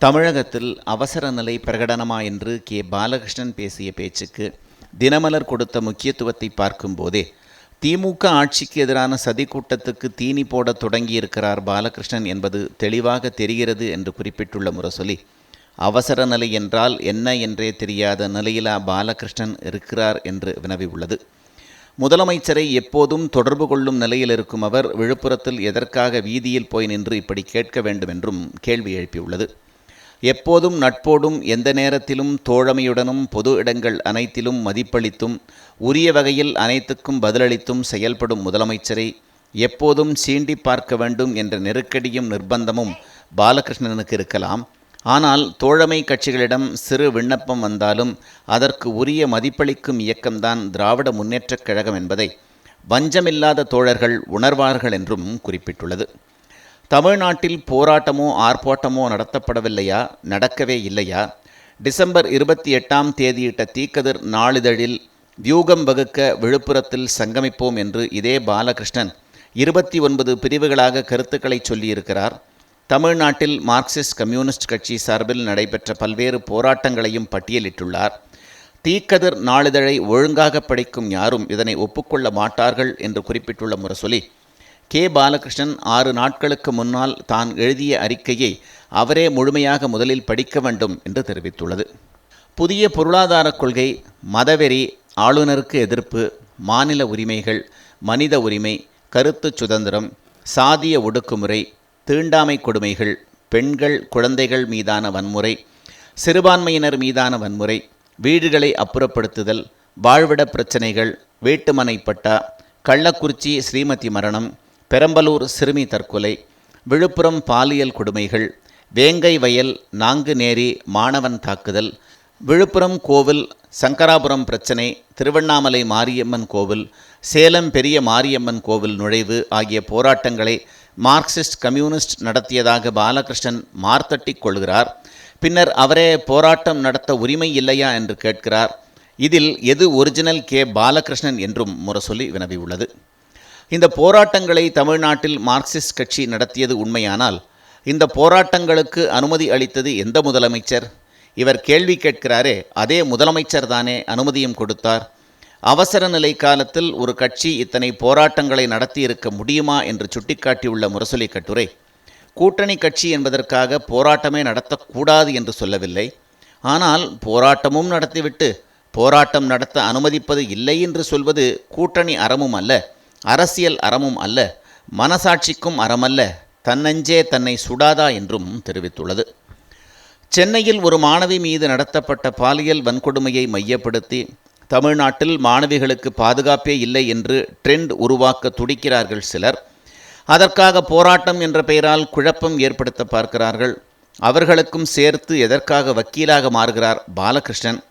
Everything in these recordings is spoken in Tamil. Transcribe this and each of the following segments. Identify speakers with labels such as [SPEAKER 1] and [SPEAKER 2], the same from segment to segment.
[SPEAKER 1] தமிழகத்தில் அவசர நிலை பிரகடனமா என்று கே. பாலகிருஷ்ணன் பேசிய பேச்சுக்கு தினமலர் கொடுத்த முக்கியத்துவத்தை பார்க்கும்போதே திமுக ஆட்சிக்கு எதிரான சதி கூட்டத்துக்கு தீனி போட தொடங்கியிருக்கிறார் பாலகிருஷ்ணன் என்பது தெளிவாக தெரிகிறது என்று குறிப்பிட்டுள்ள முரசொலி அவசர நிலை என்றால் என்ன என்றே தெரியாத நிலையிலா பாலகிருஷ்ணன் இருக்கிறார் என்று வினவியுள்ளது. முதலமைச்சரை எப்போதும் தொடர்பு கொள்ளும் நிலையில் இருக்கும் அவர் விழுப்புரத்தில் எதற்காக வீதியில் போய் நின்று இப்படி கேட்க வேண்டும் என்றும் கேள்வி எழுப்பியுள்ளது. எப்போதும் நட்போடும் எந்த நேரத்திலும் தோழமையுடனும் பொது இடங்கள் அனைத்திலும் மதிப்பளித்தும் உரிய வகையில் அனைத்துக்கும் பதிலளித்தும் செயல்படும் முதலமைச்சரை எப்போதும் சீண்டி பார்க்க வேண்டும் என்ற நெருக்கடியும் நிர்பந்தமும் பாலகிருஷ்ணனுக்கு இருக்கலாம். ஆனால் தோழமை கட்சிகளிடம் சிறு விண்ணப்பம் வந்தாலும் அதற்கு உரிய மதிப்பளிக்கும் இயக்கம்தான் திராவிட முன்னேற்றக் கழகம் என்பதை வஞ்சமில்லாத தோழர்கள் உணர்வார்கள் என்றும் குறிப்பிட்டுள்ளது. தமிழ்நாட்டில் போராட்டமோ ஆர்ப்பாட்டமோ நடத்தப்படவில்லையா? நடக்கவே இல்லையா? டிசம்பர் இருபத்தி எட்டாம் தேதியிட்ட தீக்கதிர் நாளிதழில் வியூகம் வகுக்க விழுப்புரத்தில் சங்கமிப்போம் என்று இதே பாலகிருஷ்ணன் இருபத்தி ஒன்பது பிரிவுகளாக கருத்துக்களை சொல்லியிருக்கிறார். தமிழ்நாட்டில் மார்க்சிஸ்ட் கம்யூனிஸ்ட் கட்சி சார்பில் நடைபெற்ற பல்வேறு போராட்டங்களையும் பட்டியலிட்டுள்ளார். தீக்கதிர் நாளிதழை ஒழுங்காக படிக்கும் யாரும் இதனை ஒப்புக்கொள்ள மாட்டார்கள் என்று குறிப்பிட்டுள்ள முரசொலி கே. பாலகிருஷ்ணன் ஆறு நாட்களுக்கு முன்னால் தான் எழுதிய அறிக்கையை அவரே முழுமையாக முதலில் படிக்க வேண்டும் என்று தெரிவித்துள்ளது. புதிய பொருளாதார கொள்கை மதவெறி ஆளுநருக்கு எதிர்ப்பு மாநில உரிமைகள் மனித உரிமை கருத்து சுதந்திரம் சாதிய ஒடுக்குமுறை தீண்டாமை கொடுமைகள் பெண்கள் குழந்தைகள் மீதான வன்முறை சிறுபான்மையினர் மீதான வன்முறை வீடுகளை அப்புறப்படுத்துதல் வாழ்விட பிரச்சனைகள் வீட்டுமனை பட்டா கள்ளக்குறிச்சி ஸ்ரீமதி மரணம் பெரம்பலூர் சிறுமி தற்கொலை விழுப்புரம் பாலியல் கொடுமைகள் வேங்கை வயல் நாங்குநேரி மாணவன் தாக்குதல் விழுப்புரம் கோவில் சங்கராபுரம் பிரச்சனை திருவண்ணாமலை மாரியம்மன் கோவில் சேலம் பெரிய மாரியம்மன் கோவில் நுழைவு ஆகிய போராட்டங்களை மார்க்சிஸ்ட் கம்யூனிஸ்ட் நடத்தியதாக பாலகிருஷ்ணன் மார்த்தட்டிக் கொள்கிறார். பின்னர் அவரே போராட்டம் நடத்த உரிமை இல்லையா என்று கேட்கிறார். இதில் எது ஒரிஜினல் கே. பாலகிருஷ்ணன் என்றும் முரசொலி வினவியுள்ளது. இந்த போராட்டங்களை தமிழ்நாட்டில் மார்க்சிஸ்ட் கட்சி நடத்தியது உண்மையானால் இந்த போராட்டங்களுக்கு அனுமதி அளித்தது எந்த முதலமைச்சர்? இவர் கேள்வி கேட்கிறாரே அதே முதலமைச்சர் தானே அனுமதியும் கொடுத்தார். அவசர நிலை காலத்தில் ஒரு கட்சி இத்தனை போராட்டங்களை நடத்தியிருக்க முடியுமா என்று சுட்டிக்காட்டியுள்ள முரசொலி கட்டுரை கூட்டணி கட்சி என்பதற்காக போராட்டமே நடத்தக்கூடாது என்று சொல்லவில்லை. ஆனால் போராட்டமும் நடத்திவிட்டு போராட்டம் நடத்த அனுமதிப்பது இல்லை என்று சொல்வது கூட்டணி அறமும் அல்ல. அரசியல் அறமும் அல்ல மனசாட்சிக்கும் அறமல்ல தன்னஞ்சே தன்னை சுடாதா என்றும் தெரிவித்துள்ளது. சென்னையில் ஒரு மாணவி மீது நடத்தப்பட்ட பாலியல் வன்கொடுமையை மையப்படுத்தி தமிழ்நாட்டில் மாணவிகளுக்கு பாதுகாப்பே இல்லை என்று ட்ரெண்ட் உருவாக்க துடிக்கிறார்கள் சிலர். அதற்காக போராட்டம் என்ற பெயரால் குழப்பம் ஏற்படுத்த பார்க்கிறார்கள். அவர்களுக்கும் சேர்த்து எதற்காக வக்கீலாக மாறுகிறார் பாலகிருஷ்ணன்.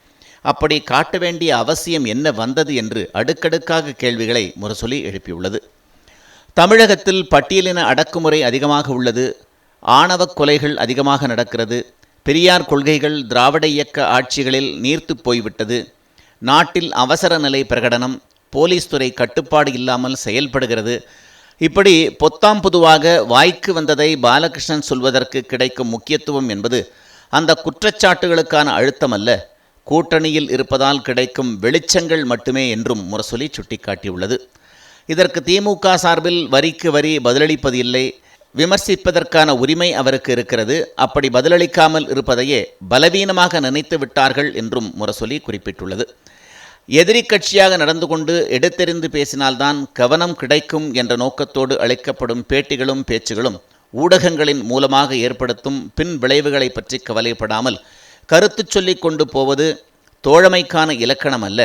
[SPEAKER 1] அப்படி காட்ட வேண்டிய அவசியம் என்ன வந்தது என்று அடுக்கடுக்காக கேள்விகளை முரசொலி எழுப்பியுள்ளது. தமிழகத்தில் பட்டியலின அடக்குமுறை அதிகமாக உள்ளது ஆணவ கொலைகள் அதிகமாக நடக்கிறது பெரியார் கொள்கைகள் திராவிட இயக்க ஆட்சிகளில் நீர்த்து போய்விட்டது நாட்டில் அவசர நிலை பிரகடனம் போலீஸ் துறை கட்டுப்பாடு இல்லாமல் செயல்படுகிறது. இப்படி பொத்தாம் பொதுவாக வாய்க்கு வந்ததை பாலகிருஷ்ணன் சொல்வதற்கு கிடைக்கும் முக்கியத்துவம் என்பது அந்த குற்றச்சாட்டுகளுக்கான அழுத்தம் அல்ல. கூட்டணியில் இருப்பதால் கிடைக்கும் வெளிச்சங்கள் மட்டுமே என்றும் முரசொலி சுட்டிக்காட்டியுள்ளது. இதற்கு திமுக சார்பில் வரிக்கு வரி பதிலளிப்பது இல்லை. விமர்சிப்பதற்கான உரிமை அவருக்கு இருக்கிறது. அப்படி பதிலளிக்காமல் இருப்பதையே பலவீனமாக நினைத்து விட்டார்கள் என்றும் முரசொலி குறிப்பிட்டுள்ளது. எதிரி கட்சியாக நடந்து கொண்டு எடுத்தெறிந்து பேசினால்தான் கவனம் கிடைக்கும் என்ற நோக்கத்தோடு அளிக்கப்படும் பேட்டிகளும் பேச்சுகளும் ஊடகங்களின் மூலமாக ஏற்படுத்தும் பின் விளைவுகளை பற்றி கவலைப்படாமல் கருத்து சொல்லிக் கொண்டு போவது தோழமைக்கான இலக்கணம் அல்ல.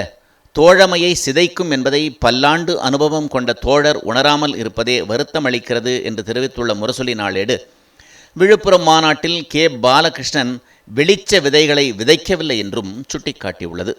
[SPEAKER 1] தோழமையை சிதைக்கும் என்பதை பல்லாண்டு அனுபவம் கொண்ட தோழர் உணராமல் இருப்பதே வருத்தம் அளிக்கிறது என்று தெரிவித்துள்ள முரசொலி நாளேடு. விழுப்புரம் மாநாட்டில் கே. பாலகிருஷ்ணன் வெளிச்ச விதைகளை விதைக்கவில்லை என்றும் சுட்டிக்காட்டியுள்ளது.